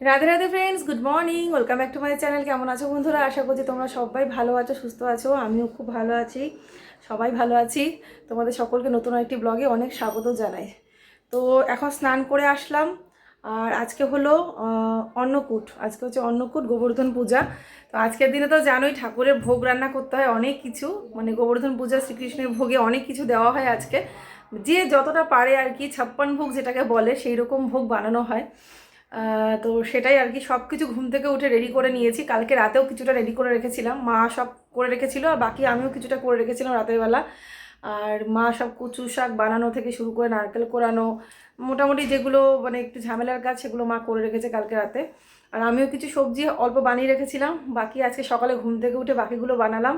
Radhe Radhe friends good morning welcome back to my channel কেমন আছো বন্ধুরা? আশা করছি তোমরা সবাই ভালো আছো, সুস্থ আছো। আমিও খুব ভালো আছি, সবাই ভালো আছি। তোমাদের সকলকে নতুন একটি ব্লগে অনেক স্বাগত জানাই। তো এখন স্নান করে আসলাম, আর আজকে হলো অন্নকূট। আজকে হচ্ছে অন্নকূট, গোবর্ধন পূজা। তো আজকের দিনে তো জানোই, ঠাকুরের ভোগ রান্না করতে হয় অনেক কিছু। মানে গোবর্ধন পূজা, শ্রীকৃষ্ণের ভোগে অনেক কিছু দেওয়া হয় আজকে। যে যতটা পারে আর কি ছাপ্পান ভোগ যেটাকে বলে সেই রকম ভোগ বানানো হয়। তো সেটাই আর কি সব কিছু ঘুম থেকে উঠে রেডি করে নিয়েছি। কালকে রাতেও কিছুটা রেডি করে রেখেছিলাম। মা সব করে রেখেছিল, আর বাকি আমিও কিছুটা করে রেখেছিলাম রাতের বেলা। আর মা সব কচু শাক বানানো থেকে শুরু করে নারকেল কোরানো, মোটামুটি যেগুলো মানে একটু ঝামেলার কাজ, সেগুলো মা করে রেখেছে কালকে রাতে। আর আমিও কিছু সবজি অল্প বানিয়ে রেখেছিলাম, বাকি আজকে সকালে ঘুম থেকে উঠে বাকিগুলো বানালাম।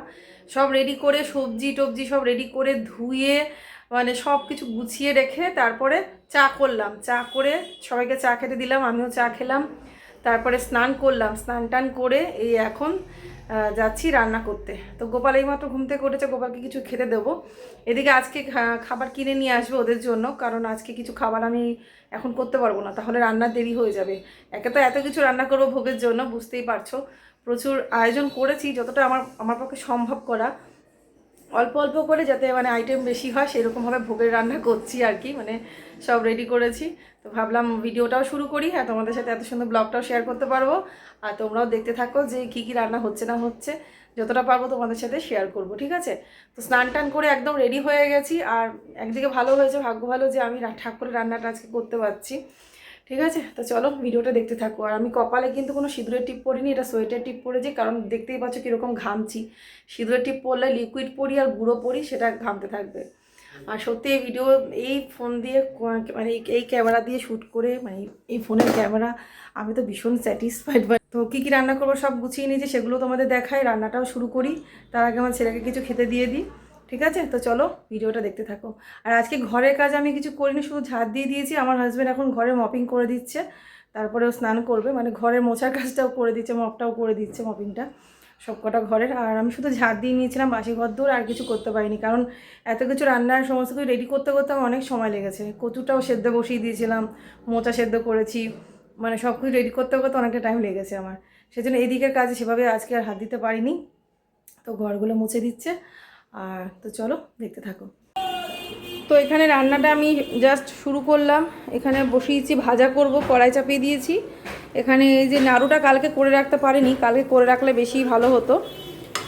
সব রেডি করে সবজি টবজি সব রেডি করে ধুয়ে মানে সব কিছু গুছিয়ে রেখে তারপরে চা করলাম। চা করে সবাইকে চা খেতে দিলাম, আমিও চা খেলাম। তারপরে স্নান করলাম। স্নান টান করে এই এখন যাচ্ছি রান্না করতে। তো গোপাল এইমাত্র ঘুম থেকে উঠেছে, গোপালকে কিছু খেতে দেবো। এদিকে আজকে খাবার কিনে নিয়ে আসবে ওদের জন্য, কারণ আজকে কিছু খাবার আমি এখন করতে পারব না। তাহলে রান্নার দেরি হয়ে যাবে। একে তো এত কিছু রান্না করব ভোগের জন্য, বুঝতেই পারছ। প্রচুর আয়োজন করেছি, যতটা আমার আমার পক্ষে সম্ভব করা। অল্প অল্প করে যাতে মানে আইটেম বেশি হয়, সেরকমভাবে ভোগের রান্না করছি আর কি মানে সব রেডি করেছি। তো ভাবলাম ভিডিওটাও শুরু করি হ্যাঁ তোমাদের সাথে এত সুন্দর ব্লগটাও শেয়ার করতে পারব। আর তোমরাও দেখতে থাকো যে কী কী রান্না হচ্ছে না হচ্ছে, যতটা পারব তোমাদের সাথে শেয়ার করব, ঠিক আছে? তো স্নান টান করে একদম রেডি হয়ে গেছি, আর একদিকে ভালো হয়েছে, ভাগ্য ভালো যে আমি ঠাকুরের রান্নাটা আজকে করতে পারছি। ঠিক আছে? তো চলো, ভিডিওটা দেখতে থাকো। আর আমি কপালে কিন্তু কোনো সিঁদুরের টিপ পরিনি, এটা সোয়েটার টিপ পরেছি, কারণ দেখতেই পাচ্ছ কীরকম ঘামছি। সিঁদুরের টিপ পরলে লিকুইড পরি আর গুঁড়ো পরি, সেটা ঘামতে থাকবে। আর সত্যি এই ভিডিও এই ফোন দিয়ে মানে এই- ক্যামেরা দিয়ে শ্যুট করে মানে এই ফোনের ক্যামেরা আমি তো ভীষণ স্যাটিসফাইড তো কী কী রান্না করব সব গুছিয়ে নিয়েছি, সেগুলো তোমাদের দেখাই, রান্নাটাও শুরু করি। তার আগে আমার ছেলেকে কিছু খেতে দিয়ে দিই। ঠিক আছে? তো চলো ভিডিওটা দেখতে থাকো। আর আজকে ঘরের কাজ আমি কিছু করিনি, শুধু ঝাড় দিয়ে দিয়েছি। আমার হাজব্যান্ড এখন ঘরে মপিং করে দিচ্ছে। তারপরেও স্নান করবে। মানে ঘরের মোছার কাজটাও করে দিচ্ছে মপটাও করে দিচ্ছে মপিংটা সব কটা ঘরের। আর আমি শুধু ঝাড় দিয়ে নিয়েছিলাম বাসি ঘর দূর আর কিছু করতে পারিনি। কারণ এত কিছু রান্নার, সমস্ত কিছু রেডি করতে করতে আমার অনেক সময় লেগেছে। কচুটাও সেদ্ধ বসিয়ে দিয়েছিলাম, মোচা সেদ্ধ করেছি। মানে সব কিছু রেডি করতে করতে অনেকটা টাইম লেগেছে আমার। সেজন্য এদিকের কাজে সেভাবে আজকে আর হাত দিতে পারিনি। তো ঘরগুলো মুছে দিচ্ছে। আর তো চলো, দেখতে থাকো। তো এখানে রান্নাটা আমি জাস্ট শুরু করলাম। এখানে বসিয়েছি, ভাজা করব, কড়াই চাপিয়ে দিয়েছি। এখানে এই যে নাড়ুটা কালকে করে রাখতে পারিনি, কালকে করে রাখলে বেশি ভালো হতো।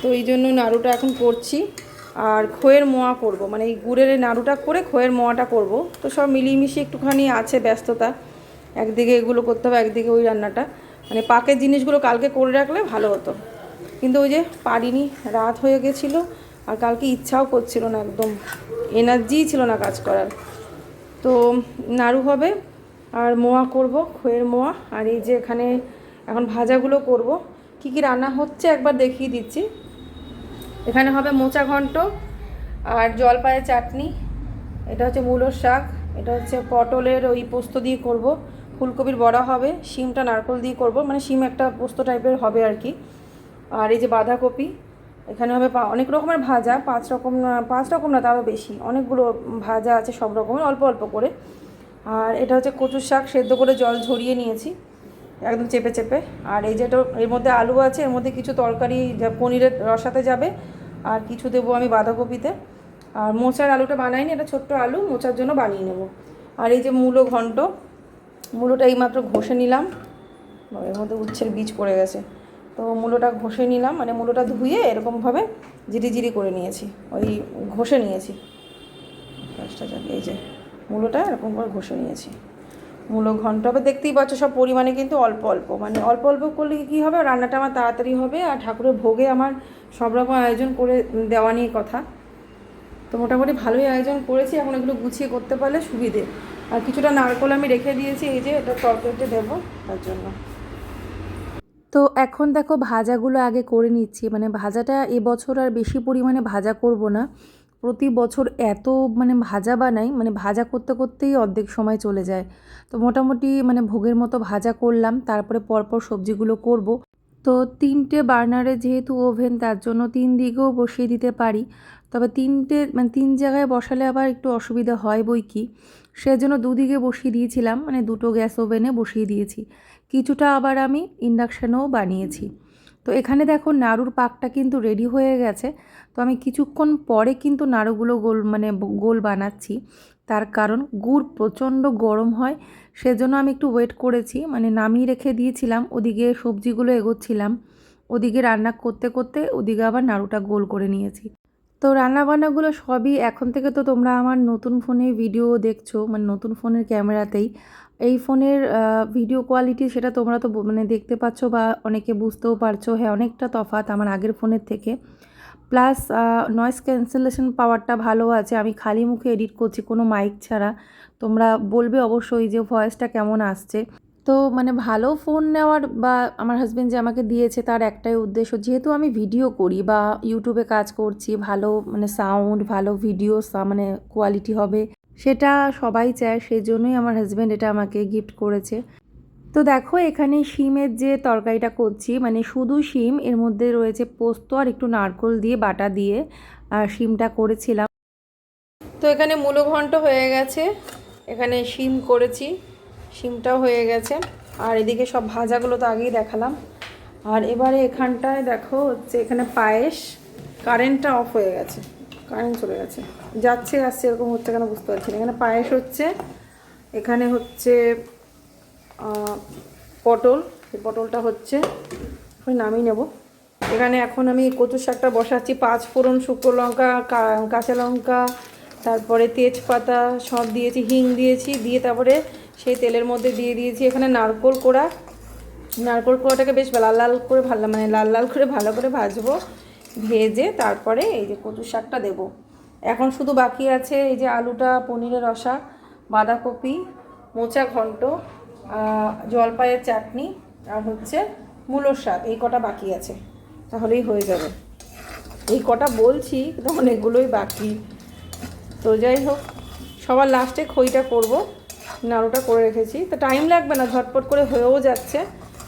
তো এই জন্য নাড়ুটা এখন করছি। আর খোয়ের মোয়া করব মানে এই গুড়ের নাড়ুটা করে খোয়ের মোয়াটা করব। তো সব মিলিয়ে মিশিয়ে একটুখানি আছে ব্যস্ততা। একদিকে এগুলো করতে হবে, একদিকে ওই রান্নাটা। মানে পাকের জিনিসগুলো কালকে করে রাখলে ভালো হতো। কিন্তু ওই যে পারিনি, রাত হয়ে গেছিল। আর কালকে ইচ্ছাও করছিল না, একদম এনার্জিই ছিল না কাজ করার। তো নাড়ু হবে, আর মোয়া করব, খোয়ের মোয়া। আর এই যে এখানে এখন ভাজাগুলো করব। কি কি রান্না হচ্ছে একবার দেখিয়ে দিচ্ছি। এখানে হবে মোচা ঘন্ট আর জলপাইয়ের চাটনি। এটা হচ্ছে মূলোর শাক, এটা হচ্ছে পটলের ওই পোস্ত দিয়ে করব। ফুলকপির বড়া হবে, শিমটা নারকল দিয়ে করব। মানে শিম একটা পোস্ত টাইপের হবে আর কি। আর এই যে বাঁধাকপি এখানে হবে অনেক রকমের ভাজা, পাঁচ রকম পাঁচ রকম না তারও বেশি। অনেকগুলো ভাজা আছে, সব রকমের, অল্প অল্প করে। আর এটা হচ্ছে কচুর শাক, সেদ্ধ করে জল ঝরিয়ে নিয়েছি, একদম চেপে চেপে। আর এই যেটা, এর মধ্যে আলু আছে, এর মধ্যে কিছু তরকারি পনিরের রসাতে যাবে, আর কিছু দেবো আমি বাঁধাকপিতে। আর মোচার আলুটা বানাইনি, এটা ছোট্ট আলু, মোচার জন্য বানিয়ে নেব। আর এই যে মূলো ঘন্ট, মূলোটা এইমাত্র ঘষে নিলাম, এর মধ্যে উচ্ছের বীজ পড়ে গেছে। তো মূলোটা ঘষে নিলাম মানে মূলোটা ধুয়ে এরকমভাবে জিরি জিরি করে নিয়েছি। ওই ঘষে নিয়েছি। কাজটা যাক, এই যে মূলোটা এরকম করে ঘষে নিয়েছি। মূলো ঘন্ট হবে দেখতেই পাচ্ছ সব পরিমাণে কিন্তু অল্প অল্প মানে অল্প অল্প করলে কী হবে? রান্নাটা আমার তাড়াতাড়ি হবে আর ঠাকুরের ভোগে আমার সব রকম আয়োজন করে দেওয়া নিয়ে কথা। তো মোটামুটি ভালোই আয়োজন করেছি, এখন এগুলো গুছিয়ে করতে পারলে সুবিধে। আর কিছুটা নারকোল আমি রেখে দিয়েছি, এই যে এটা তরকারিতে দেবো তার জন্য। তো এখন দেখো ভাজাগুলো আগে করে নিচ্ছি। মানে ভাজাটা এবছর আর বেশি পরিমাণে ভাজা করব না। প্রতি বছর এত মানে ভাজা বানাই মানে ভাজা করতে করতেই অর্ধেক সময় চলে যায়। তো মোটামুটি মানে ভোগের মতো ভাজা করলাম, তারপরে পরপর সবজিগুলো করব। তো তিনটে বার্নারে যেহেতু ওভেন, তার জন্য তিন দিকেও বসিয়ে দিতে পারি। তবে তিনটে মানে তিন জায়গায় বসালে আবার একটু অসুবিধা হয় বই কি? সেজন্য দুদিকে বসিয়ে দিয়েছিলাম মানে দুটো গ্যাস ওভেনে বসিয়ে দিয়েছি। কিছুটা আবার আমি ইন্ডাকশানেও বানিয়েছি। তো এখানে দেখো নাড়ুর পাকটা কিন্তু রেডি হয়ে গেছে। তো আমি কিছুক্ষণ পরে কিন্তু নাড়ুগুলো গোল মানে গোল বানাচ্ছি। তার কারণ গুড় প্রচণ্ড গরম হয়, সেজন্য আমি একটু ওয়েট করেছি মানে নামিয়ে রেখে দিয়েছিলাম, ওদিকে সবজিগুলো এগোচ্ছিলাম, ওদিকে রান্না করতে করতে ওদিকে আবার নাড়ুটা গোল করে নিয়েছি। তো রান্নাবান্নাগুলো সবই এখন থেকে তো তোমরা আমার নতুন ফোনে ভিডিও দেখছ মানে নতুন ফোনের ক্যামেরাতেই। এই ফোনের ভিডিও কোয়ালিটি সেটা তোমরা তো মানে দেখতে পাচ্ছ বা অনেকে বুঝতেও পারছ হ্যাঁ অনেকটা তফাৎ আমার আগের ফোনের থেকে। প্লাস নয়েস ক্যান্সেলেশন পাওয়ারটা ভালো আছে, আমি খালি মুখে এডিট করছি কোনো মাইক ছাড়া। তোমরা বলবে অবশ্যই যে ভয়েসটা কেমন আসছে। তো মানে ভালো ফোন নেওয়ার বা আমার হাজব্যান্ড যে আমাকে দিয়েছে তার একটাই উদ্দেশ্য, যেহেতু আমি ভিডিও করি বা ইউটিউবে কাজ করছি, ভালো মানে সাউন্ড ভালো ভিডিও মানে কোয়ালিটি হবে, সেটা সবাই চায় সেই জন্যই আমার হাজব্যান্ড এটা আমাকে গিফট করেছে। তো দেখো, এখানে শিমের যে তরকারিটা করছি মানে শুধু শিম এর মধ্যে রয়েছে পোস্ত আর একটু নারকোল দিয়ে, বাটা দিয়ে আর শিমটা করেছিলাম। তো এখানে মূলো ঘন্ট হয়ে গেছে, এখানে শিম করেছি। শিমটাও হয়ে গেছে। আর এদিকে সব ভাজাগুলো তো আগেই দেখালাম। আর এবারে এখানটায় দেখো হচ্ছে এখানে পায়েস, কারেন্টটা অফ হয়ে গেছে কারেন্ট চলে গেছে। যাচ্ছে, আসছে এরকম হচ্ছে কেন বুঝতে পারছি না। এখানে পায়েস হচ্ছে, এখানে হচ্ছে পটল, এই পটলটা হচ্ছে নামিয়ে নেব। এখানে এখন আমি কচুর শাকটা বসাচ্ছি, পাঁচ ফোড়ন শুকনো লঙ্কা কাঁচা লঙ্কা, তারপরে তেজপাতা, সব দিয়েছি, হিং দিয়েছি, দিয়ে তারপরে সেই তেলের মধ্যে দিয়ে দিয়েছি এখানে নারকোল কোড়া। নারকোল কোড়াটাকে বেশ লাল লাল করে ভালো মানে লাল লাল করে ভালো করে ভাজবো, ভেজে তারপরে এই যে কচুর শাকটা দেবো। এখন শুধু বাকি আছে এই যে আলুটা, পনিরের রসা, বাঁধাকপি, মোচা ঘন্ট জলপাইয়ের চাটনি আর হচ্ছে মূলোর শাক, এই কটা বাকি আছে। তাহলেই হয়ে যাবে। এই কটা বলছি, কিন্তু অনেকগুলোই বাকি। তো যাই হোক, সবার লাস্টে খইটা করব। নাড়ুটা করে রেখেছি। তো টাইম লাগবে না, ঝটপট করে হয়েও যাচ্ছে।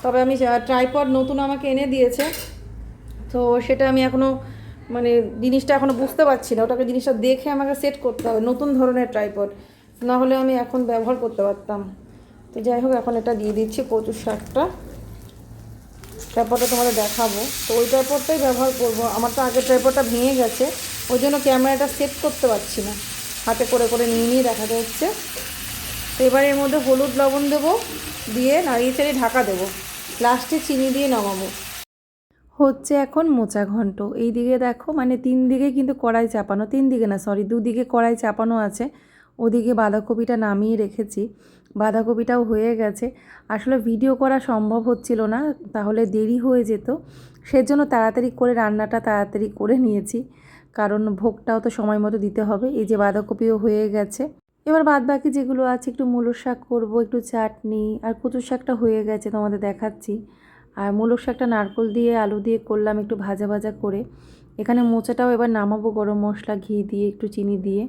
তবে আমি ট্রাইপড নতুন আমাকে এনে দিয়েছে। তো সেটা আমি এখনও মানে জিনিসটা এখনও বুঝতে পারছি না। ওটাকে জিনিসটা দেখে আমাকে সেট করতে হবে, নতুন ধরনের ট্রাইপড না হলে আমি এখন ব্যবহার করতে পারতাম। তো যাই হোক, এখন এটা দিয়ে দিচ্ছি কচুর শাকটা। ট্রাইপডটা তোমাদের দেখাবো। তো ওই ট্রাইপডটাই ব্যবহার করব। আমার তো আগের ট্রাইপডটা ভেঙে গেছে। ওই জন্য ক্যামেরাটা সেট করতে পারছি না। হাতে করে করে নিয়ে নিয়ে দেখাতে হচ্ছে তো এবার এর মধ্যে হলুদ লবণ দেবো, দিয়ে নাড়িয়ে চাড়িয়ে ঢাকা দেবো। লাস্টে চিনি দিয়ে নামাবো। হচ্ছে এখন মোচা ঘন্ট। এই দিকে দেখো মানে তিন দিকে কিন্তু কড়াই চাপানো, তিন দিকে না সরি দুদিকে কড়াই চাপানো আছে। ওদিকে বাঁধাকপিটা নামিয়ে রেখেছি। বাঁধাকপিটাও হয়ে গেছে। আসলে ভিডিও করা সম্ভব হচ্ছিল না, তাহলে দেরি হয়ে যেত। সেজন্য তাড়াতাড়ি করে রান্নাটা তাড়াতাড়ি করে নিয়েছি। কারণ ভোগটাও তো সময় মতো দিতে হবে। এই যে বাঁধাকপিও হয়ে গেছে। এবার বাদ বাকি যেগুলো আছে, একটু মূলোর শাক করব, একটু চাটনি, আর কচুর শাকটা হয়ে গেছে তোমাদের দেখাচ্ছি। আর মূলক শাকটা নারকোল দিয়ে, আলু দিয়ে করলাম একটু ভাজা ভাজা করে। এখানে মোচাটাও এবার নামাবো, গরম মশলা, ঘি দিয়ে, একটু চিনি দিয়ে।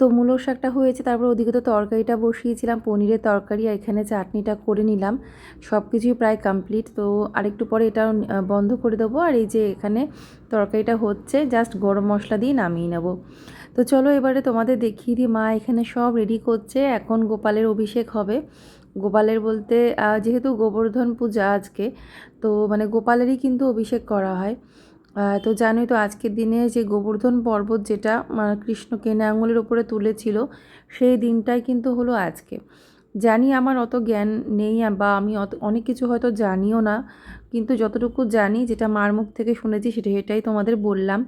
তো মূলক শাকটা হয়েছে, তারপর ওদিকে তো তরকারিটা বসিয়েছিলাম, পনিরের তরকারি, আর এখানে চাটনিটা করে নিলাম। সব কিছুই প্রায় কমপ্লিট তো আরেকটু পরে এটা বন্ধ করে দেবো। আর এই যে এখানে তরকারিটা হচ্ছে জাস্ট গরম মশলা দিয়ে নামিয়ে নেব। তো চলো এবারে তোমাদের দেখিয়ে দিই, মা এখানে সব রেডি করছে, এখন গোপালের অভিষেক হবে। গোপালের বলতে যেহেতু গোবর্ধন পূজা আজকে, তো মানে গোপালেরই কিন্তু অভিষেক করা হয়। তো জানোই তো আজকের দিনে যে গোবর্ধন পর্বত যেটা কৃষ্ণ কেনে আঙুলের ওপরে তুলেছিল, সেই দিনটাই কিন্তু হলো আজকে। জানি আমার অত জ্ঞান নেই বা আমি অত, অনেক কিছু হয়তো জানিও না, কিন্তু যতটুকু জানি, যেটা মার মুখ থেকে শুনেছি সেটা সেটাই তোমাদের বললাম।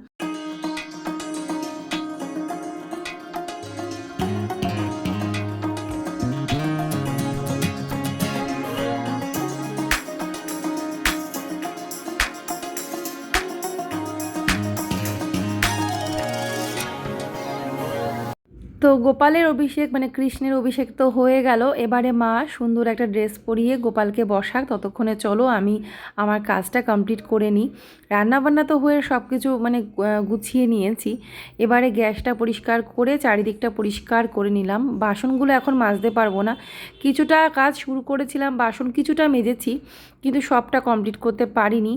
তো গোপালের অভিষেক মানে কৃষ্ণের অভিষেক তো হয়ে গেল। এবারে মা সুন্দর একটা ড্রেস পরিয়ে গোপালকে বসাক, ততক্ষণে চলো আমি আমার কাজটা কমপ্লিট করে নিই। রান্নাবান্না তো হয়ে সব কিছু মানে গুছিয়ে নিয়েছি। এবারে গ্যাসটা পরিষ্কার করে চারিদিকটা পরিষ্কার করে নিলাম। বাসনগুলো এখন মাজতে পারব না। কিছুটা কাজ শুরু করেছিলাম, বাসন কিছুটা মেজেছি, কিন্তু সবটা কমপ্লিট করতে পারিনি।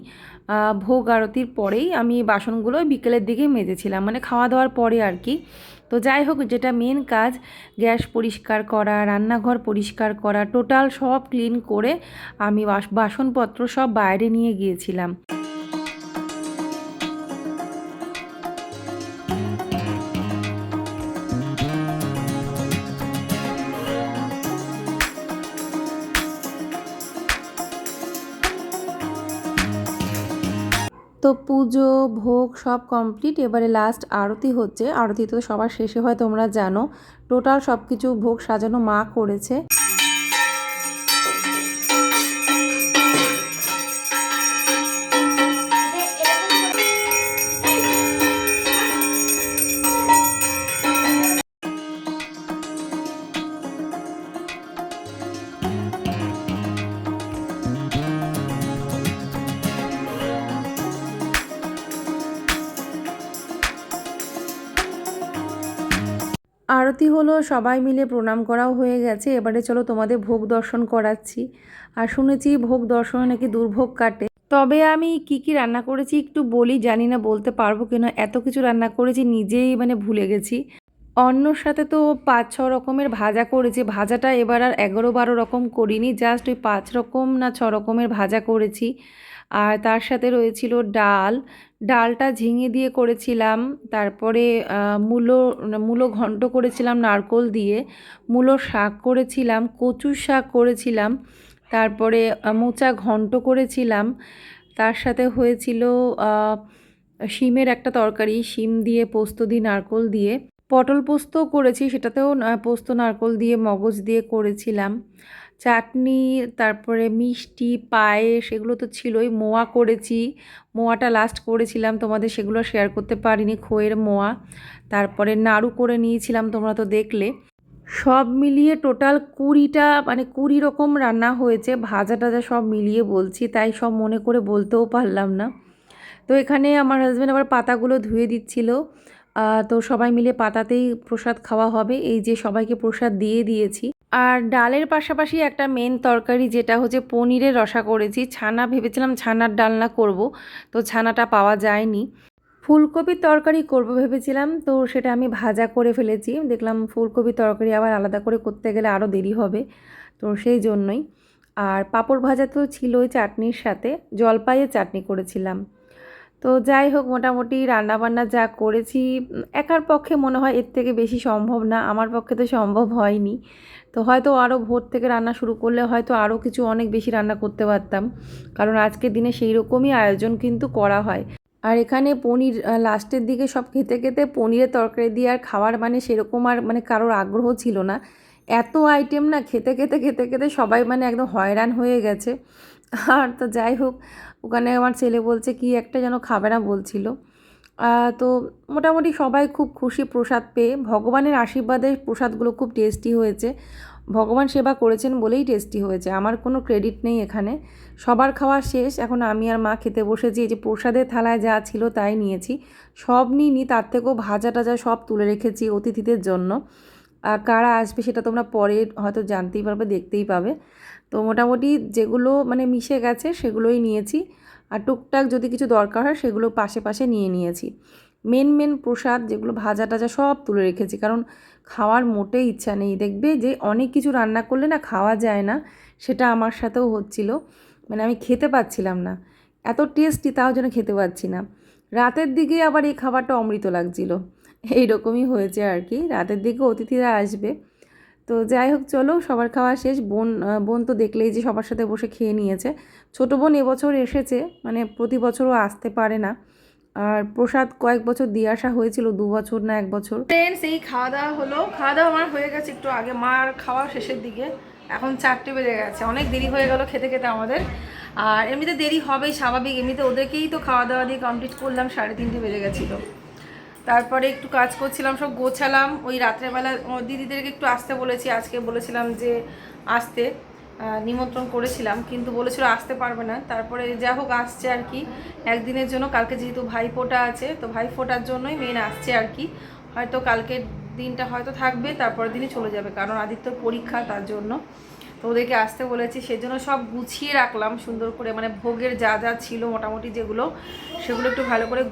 ভোগ আরতির পরেই আমি বাসনগুলো বিকেলের দিকে মেজেছিলাম মানে খাওয়া দাওয়ার পরে আর কি। তো যাই হোক, যেটা মেন কাজ, গ্যাস পরিষ্কার করা, রান্নাঘর পরিষ্কার করা টোটাল সব ক্লিন করে আমি বাস- বাসনপত্র সব বাইরে নিয়ে গিয়েছিলাম। সব কমপ্লিট এবারে লাস্ট আরতি হচ্ছে। আরতি তো সবার শেষে হয়, তোমরা জানো। টোটাল সব কিছু ভোগ সাজানো মা করেছে। আরতি হলো সবাই মিলে প্রণাম করাও হয়ে গেছে। এবারে চলো তোমাদের ভোগ দর্শন করাচ্ছি। আর শুনেছি ভোগ দর্শনে নাকি দুর্ভোগ কাটে। তবে আমি কি কি রান্না করেছি একটু বলি, জানি না বলতে পারব কিনা। এত কিছু রান্না করেছি, নিজেই মানে ভুলে গেছি। অন্যর সাথে তো পাঁচ, ছ রকমের ভাজা করেছি। ভাজাটা এবার আর এগারো, বারো রকম করিনি জাস্ট ওই পাঁচ রকম না ছ রকমের ভাজা করেছি। আর তার সাথে রয়েছিল ডাল। ডালটা ঝিঙে দিয়ে করেছিলাম। তারপরে মূলো মূলো ঘন্ট করেছিলাম নারকোল দিয়ে। মূলো শাক করেছিলাম কচু শাক করেছিলাম। তারপরে মোচা ঘন্ট করেছিলাম। তার সাথে হয়েছিল শিমের একটা তরকারি, শিম দিয়ে পোস্ত দিয়ে, নারকোল দিয়ে। পটল পোস্ত করেছি, সেটাতেও পোস্ত, নারকোল দিয়ে, মগজ দিয়ে করেছিলাম। চাটনি, তারপরে মিষ্টি, পায়েস, এগুলো তো ছিলই, মোয়া করেছি। মোয়াটা লাস্ট করেছিলাম, তোমাদের সেগুলো শেয়ার করতে পারিনি, খোয়ের মোয়া। তারপরে নাড়ু করে নিয়েছিলাম, তোমরা তো দেখলে। সব মিলিয়ে টোটাল কুড়িটা মানে কুড়ি রকম রান্না হয়েছে, ভাজা টাজা সব মিলিয়ে বলছি, তাই সব মনে করে বলতেও পারলাম না। তো এখানে আমার হাজব্যান্ড আবার পাতাগুলো ধুয়ে দিচ্ছিল। তো সবাই মিলে পাতাতেই প্রসাদ খাওয়া হবে। এই যে সবাইকে প্রসাদ দিয়ে দিয়েছি। আর ডালের পাশাপাশি একটা মেন তরকারি যেটা হচ্ছে পনিরের রসা করেছি। ছানা, ভেবেছিলাম ছানার ডালনা করব, তো ছানাটা পাওয়া যায়নি। ফুলকপির তরকারি করব ভেবেছিলাম, তো সেটা আমি ভাজা করে ফেলেছি। দেখলাম ফুলকপির তরকারি আবার আলাদা করে করতে গেলে আরও দেরি হবে, তো সেই জন্যই। আর পাঁপড় ভাজা তো ছিলই চাটনির সাথে, জলপাইয়ের চাটনি করেছিলাম। তো যাই হোক, মোটামুটি রান্নাবান্না যা করেছি, একার পক্ষে মনে হয় এর থেকে বেশি সম্ভব না, আমার পক্ষে তো সম্ভব হয়নি। তো হয়তো আরও ভোর থেকে রান্না শুরু করলে হয়তো আরও কিছু অনেক বেশি রান্না করতে পারতাম, কারণ আজকের দিনে সেই রকমই আয়োজন কিন্তু করা হয়। আর এখানে পনির লাস্টের দিকে সব খেতে খেতে পনিরের তরকারি দিয়ে আর খাওয়ার মানে সেরকম আর মানে কারোর আগ্রহ ছিল না। এত আইটেম না, খেতে খেতে খেতে খেতে সবাই মানে একদম হয়রান হয়ে গেছে। আর তো যাই হোক, ওখানে আমার ছেলে বলছে, কি একটা যেন খাবে না? বলছিল। তো মোটামুটি সবাই খুব খুশি প্রসাদ পেয়ে, ভগবানের আশীর্বাদে প্রসাদগুলো খুব টেস্টি হয়েছে। ভগবান সেবা করেছেন বলেই টেস্টি হয়েছে। আমার কোনো ক্রেডিট নেই এখানে। সবার খাওয়া শেষ। এখন আমি আর মা খেতে বসেছি। এই যে প্রসাদের থালায় যা ছিল তাই নিয়েছি। সব নিইনি, তার থেকেও ভাজা টাজা সব তুলে রেখেছি অতিথিদের জন্য। কারা আসবে সেটা তোমরা পরে হয়তো জানতেই পারবে, দেখতেই পাবে। তো মোটামুটি যেগুলো মানে মিশে গেছে সেগুলোই নিয়েছি। আর টুকটাক যদি কিছু দরকার হয় সেগুলো পাশে পাশে নিয়ে নিয়েছি। মেন মেন প্রসাদ যেগুলো ভাজা টাজা সব তুলে রেখেছি। কারণ খাওয়ার মোটেই ইচ্ছা নেই। দেখবে যে অনেক কিছু রান্না করলে না খাওয়া যায় না, সেটা আমার সাথেও হচ্ছিল। মানে আমি খেতে পাচ্ছিলাম না। এত টেস্টি তাও যেন খেতে পাচ্ছি না। রাতের দিকে আবার এই খাবারটা অমৃত লাগছিল। এইরকমই হয়েছে আর কি। রাতের দিকে অতিথিরা আসবে। তো যাই হোক, চলো, সবার খাওয়া শেষ। বোন বোন তো দেখলেই যে সবার সাথে বসে খেয়ে নিয়েছে। ছোটো বোন এবছর এসেছে মানে প্রতি বছরও আসতে পারে না। আর প্রসাদ কয়েক বছর দিয়ে আসা হয়েছিল, দু বছর না এক বছর। ফ্রেন্ডস এই খাওয়া দাওয়া হলো। খাওয়া দাওয়া আমার হয়ে গেছে একটু আগে। মার খাওয়া শেষের দিকে। এখন চারটে বেজে গেছে। অনেক দেরি হয়ে গেল খেতে খেতে আমাদের। আর এমনিতে দেরি হবেই, স্বাভাবিক। এমনিতে ওদেরকেই তো খাওয়া দাওয়া দিয়ে কমপ্লিট করলাম। সাড়ে তিনটে বেজে গেছিল। তারপরে একটু কাজ করছিলাম, সব গোছালাম। ওই রাত্রেবেলা দিদিদেরকে একটু আসতে বলেছি, আজকে বলেছিলাম যে আসতে নিমন্ত্রণ করেছিলাম, কিন্তু বলেছিল আসতে পারবে না। তারপরে যা হোক আসছে আর কি। একদিনের জন্য, কালকে যেহেতু ভাইফোঁটা আছে, তো ভাইফোঁটার জন্যই মেন আসছে আর কি। হয়তো কালকের দিনটা হয়তো থাকবে, তারপরের দিনই চলে যাবে, কারণ আদিত্যর পরীক্ষা তার জন্য। তো ওদেরকে আসতে বলেছি, সেজন্য সব গুছিয়ে রাখলাম সুন্দর করে। মানে ভোগের যা যা ছিল মোটামুটি যেগুলো, সেগুলো একটু ভালো করে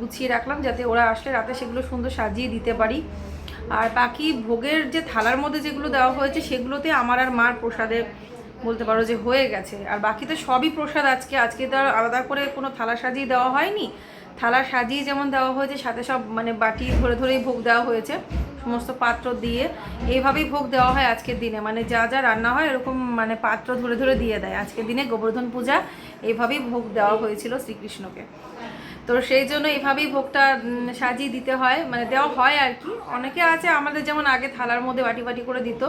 গুছিয়ে রাখলাম যাতে ওরা আসলে রাতে সেগুলো সুন্দর সাজিয়ে দিতে পারি। আর বাকি ভোগের যে থালার মধ্যে যেগুলো দেওয়া হয়েছে, সেগুলোতে আমার আর মার প্রসাদে বলতে পারো যে হয়ে গেছে। আর বাকি তো সবই প্রসাদ আজকে আজকে তো আর আলাদা করে কোনো থালা সাজিয়ে দেওয়া হয়নি। থালা সাজিয়ে যেমন দেওয়া হয়েছে, সাথে সব মানে বাটি ধরে ধরেই ভোগ দেওয়া হয়েছে। সমস্ত পাত্র দিয়ে এইভাবেই ভোগ দেওয়া হয় আজকের দিনে। মানে যা যা রান্না হয় এরকম মানে পাত্র ধরে ধরে দিয়ে দেয়। আজকের দিনে গোবর্ধন পূজা এইভাবেই ভোগ দেওয়া হয়েছিল শ্রীকৃষ্ণকে। তো সেই জন্য এইভাবেই ভোগটা সাজিয়ে দিতে হয়। মানে দেওয়া হয় আর কি। অনেকে আছে আমাদের যেমন আগে থালার মধ্যে বাটি বাটি করে দিত।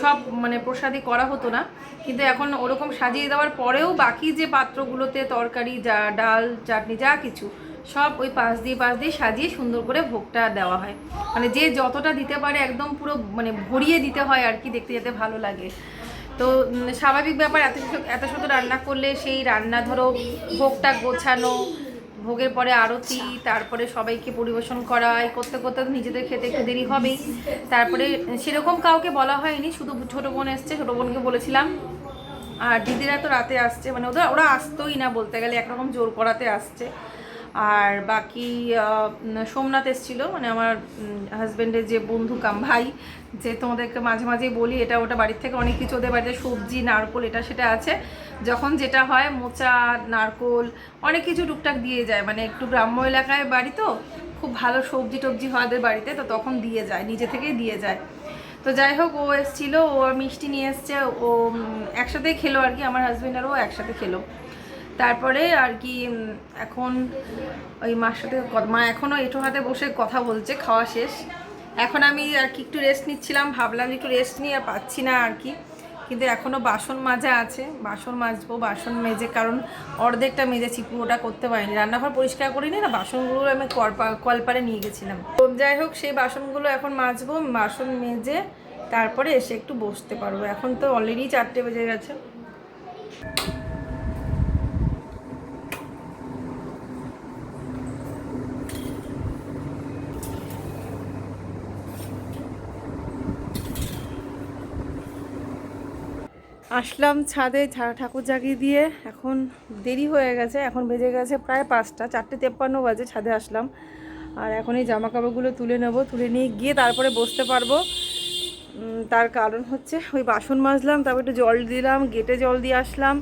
সব মানে প্রসাদই করা হতো না। কিন্তু এখন ওরকম সাজিয়ে দেওয়ার পরেও বাকি যে পাত্রগুলোতে তরকারি, যা ডাল, চাটনি, যা কিছু, সব ওই পাশ দিয়ে পাশ দিয়ে সাজিয়ে সুন্দর করে ভোগটা দেওয়া হয়। মানে যে যতটা দিতে পারে একদম পুরো মানে ভরিয়ে দিতে হয় আর কি দেখতে যেতে ভালো লাগে। তো স্বাভাবিক ব্যাপার, এত এত শুধু রান্না করলে সেই রান্না ধরো ভোগটা গোছানো ভোগের পরে আরতি, তারপরে সবাইকে পরিবেশন করা এই করতে করতে নিজেদের খেতে একটু দেরি হবেই। তারপরে সেরকম কাউকে বলা হয়নি, শুধু ছোটো বোন এসছে, ছোটো বোনকে বলেছিলাম। আর দিদিরা তো রাতে আসছে মানে ওদের, ওরা আসতোই না বলতে গেলে, একরকম জোর করাতে আসছে। আর বাকি সোমনাথ এসেছিল মানে আমার হাজব্যান্ডের যে বন্ধু কাম ভাই, যে তোমাদেরকে মাঝে মাঝে বলি, এটা ওটা বাড়ির থেকে অনেক কিছু ওদের বাড়িতে সবজি, নারকোল, এটা সেটা আছে। যখন যেটা হয়, মোচা, নারকোল, অনেক কিছু টুকটাক দিয়ে যায়। মানে একটু গ্রাম্য এলাকায় বাড়ি তো, খুব ভালো সবজি টবজি হয় ওদের বাড়িতে, তো তখন দিয়ে যায়, নিজে থেকেই দিয়ে যায়। তো যাই হোক, ও এসেছিল, ও মিষ্টি নিয়ে এসছে, ও একসাথেই খেলো আর কি, আমার হাজব্যান্ড আর ও একসাথে খেলো। তারপরে আর কি এখন ওই মার সাথে মা এখনও এঁটো হাতে বসে কথা বলছে, খাওয়া শেষ। এখন আমি আর কি একটু রেস্ট নিচ্ছিলাম, ভাবলাম একটু রেস্ট নিয়ে আর পাচ্ছি না আর কি। কিন্তু এখনও বাসন মাজা আছে, বাসন মাজবো, বাসন মেজে, কারণ অর্ধেকটা মেজেছি, পুরোটা করতে পারিনি। রান্নাঘর পরিষ্কার করিনি না, বাসনগুলো আমি কলপা- কলপারে নিয়ে গেছিলাম। তো যাই হোক, সেই বাসনগুলো এখন মাজবো, বাসন মেজে তারপরে এসে একটু বসতে পারব। এখন তো অলরেডি চারটে বেজে গেছে। আসলাম ছাদে ঠাকুর জাগিয়ে দিয়ে। এখন দেরি হয়ে গেছে, এখন বেজে গেছে প্রায় পাঁচটা, চারটে তেপ্পান্ন বাজে ছাদে আসলাম। আর এখন এই জামা কাপড়গুলো তুলে নেব, তুলে নিয়ে গিয়ে তারপরে বসতে পারব। তার কারণ হচ্ছে ওই বাসন মাজলাম, তারপর একটু জল দিলাম, গেটে জল দিয়ে আসলাম।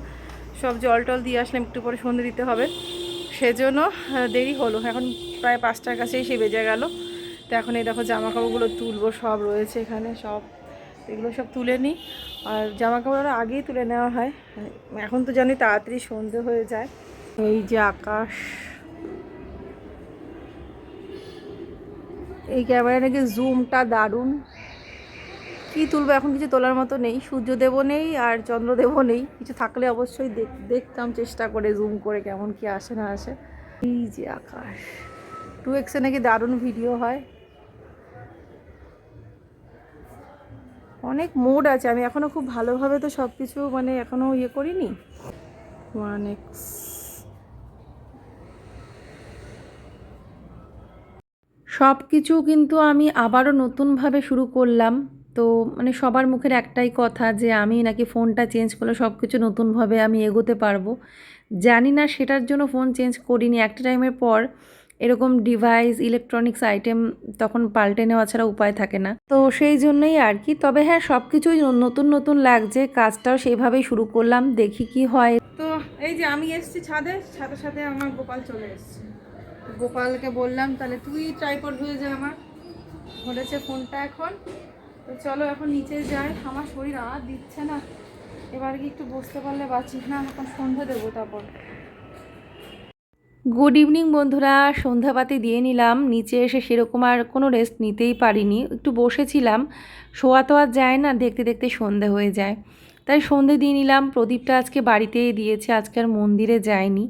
সব জল টল দিয়ে আসলাম, একটু পরে সন্ধে দিতে হবে। সেজন্য দেরি হলো। এখন প্রায় পাঁচটার কাছেই সে বেজে গেল। তো এখন এই দেখো জামা কাপড়গুলো তুলবো, সব রয়েছে এখানে, সব এগুলো সব তুলে নিই। আর জামা কাপড় আগেই তুলে নেওয়া হয়। এখন তো জানি তাড়াতাড়ি সন্ধে হয়ে যায়। এই যে আকাশ। এই ক্যামেরা নাকি জুমটা দারুণ। কি তুলবো? এখন কিছু তোলার মতো নেই। সূর্যদেবও নেই আর চন্দ্রদেবও নেই। কিছু থাকলে অবশ্যই দেখ, দেখতাম চেষ্টা করে জুম করে কেমন কি আসে না আসে। এই যে আকাশ। টু এক্সে নাকি দারুণ ভিডিও হয়। অনেক মোড আছে। আমি এখনও খুব ভালোভাবে তো সব কিছু মানে এখনও ইয়ে করিনি। ওয়ান এক্স সব কিছু কিন্তু আমি আবারও নতুনভাবে শুরু করলাম। তো মানে সবার মুখের একটাই কথা যে আমি নাকি ফোনটা চেঞ্জ করলে সব কিছু নতুনভাবে আমি এগোতে পারব। জানি না সেটার জন্য ফোন চেঞ্জ করিনি। একটা টাইমের পর এরকম ডিভাইস ইলেকট্রনিক্স আইটেম তখন পাল্টে নেওয়া ছাড়া উপায় থাকে না। তো সেই জন্যই আর কি। তবে হ্যাঁ সব কিছুই নতুন নতুন লাগছে। কাজটাও সেইভাবেই শুরু করলাম, দেখি কি হয়। তো এই যে আমি এসেছি ছাদে, সাথে সাথে আমার গোপাল চলে এসছে। গোপালকে বললাম, তাহলে তুই ট্রাইপড হয়ে যা আমার। ধরেছে ফোনটা এখন। তো চলো এখন নিচে যাই। আমার শরীর আর দিচ্ছে না। এবার কি একটু বসতে পারলে বাঁচি না? এখন সন্ধে দেবো তারপর। গুড ইভিনিং বন্ধুরা। সন্ধ্যাবাতি দিয়ে নিলাম। নিচে এসে সেরকম আর কোনো রেস্ট নিতেই পারিনি। একটু বসেছিলাম। শোয়া তো আর যায় না, দেখতে দেখতে সন্ধে হয়ে যায়। তাই সন্ধে দিয়ে নিলাম। প্রদীপটা আজকে বাড়িতেই দিয়েছে। আজকে আর মন্দিরে যায়নি।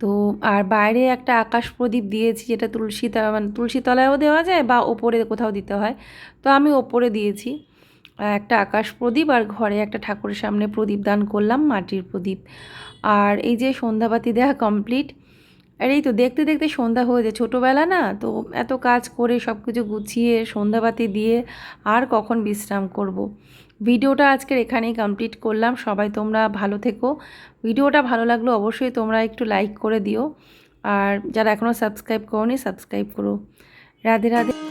তো আর বাইরে একটা আকাশ প্রদীপ দিয়েছি, যেটা তুলসী মানে তুলসী তলায়ও দেওয়া যায় বা ওপরে কোথাও দিতে হয়। তো আমি ওপরে দিয়েছি একটা আকাশ প্রদীপ আর ঘরে একটা ঠাকুরের সামনে প্রদীপ দান করলাম, মাটির প্রদীপ। আর এই যে সন্ধ্যাবাতি দেওয়া কমপ্লিট আর এই তো দেখতে দেখতে সন্ধ্যা হয়ে যায়। ছোটোবেলা না তো এত কাজ করে সব কিছু গুছিয়ে, সন্ধ্যাবাতি দিয়ে আর কখন বিশ্রাম করব। ভিডিওটা আজকের এখানেই কমপ্লিট করলাম। সবাই তোমরা ভালো থেকো। ভিডিওটা ভালো লাগল অবশ্যই তোমরা একটু লাইক করে দিও। আর যারা এখনও সাবস্ক্রাইব করোনি সাবস্ক্রাইব করো। রাধে রাধে।